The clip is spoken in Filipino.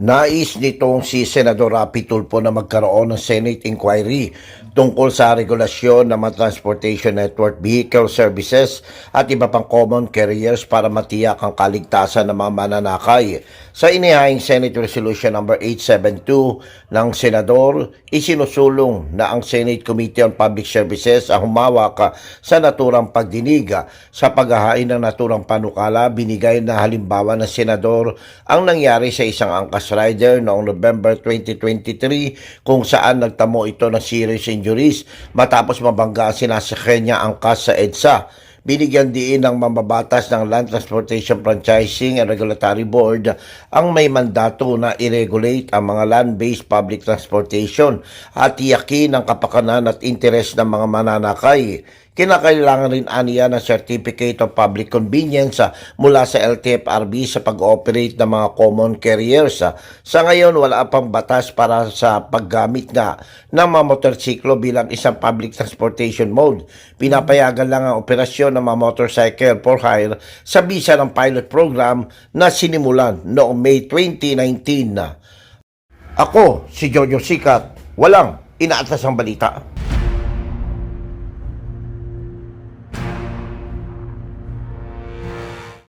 Nais nitong si Senador Rapi Tulfo na magkaroon ng Senate inquiry tungkol sa regulasyon ng mga transportation network vehicle services at iba pang common carriers para matiyak ang kaligtasan ng mga mananakay. Sa inihahing Senate Resolution No. 872 ng Senador, isinusulong na ang Senate Committee on Public Services ang humawak sa naturang pagdinig sa paghahain ng naturang panukala binigay na halimbawa ng Senador ang nangyari sa isang angkas rider noong November 2023 kung saan nagtamo ito ng serious injuries matapos mabangga ang sinasakyan niya angkas sa EDSA. Binigyan diin ng mambabatas ng Land Transportation Franchising and Regulatory Board ang may mandato na i-regulate ang mga land-based public transportation at tiyakin ang kapakanan at interes ng mga mananakay. Kinakailangan rin aniya ng Certificate of Public Convenience ah, mula sa LTFRB sa pag-ooperate ng mga common carriers. ah. Sa ngayon, wala pang batas para sa paggamit nga ng mga motorsiklo bilang isang public transportation mode. Pinapayagan lang ang operasyon ng mga motorcycle for hire sa bisa ng pilot program na sinimulan noong May 2019 na. Ako, si Jojo Sikat, walang inaatas ang balita.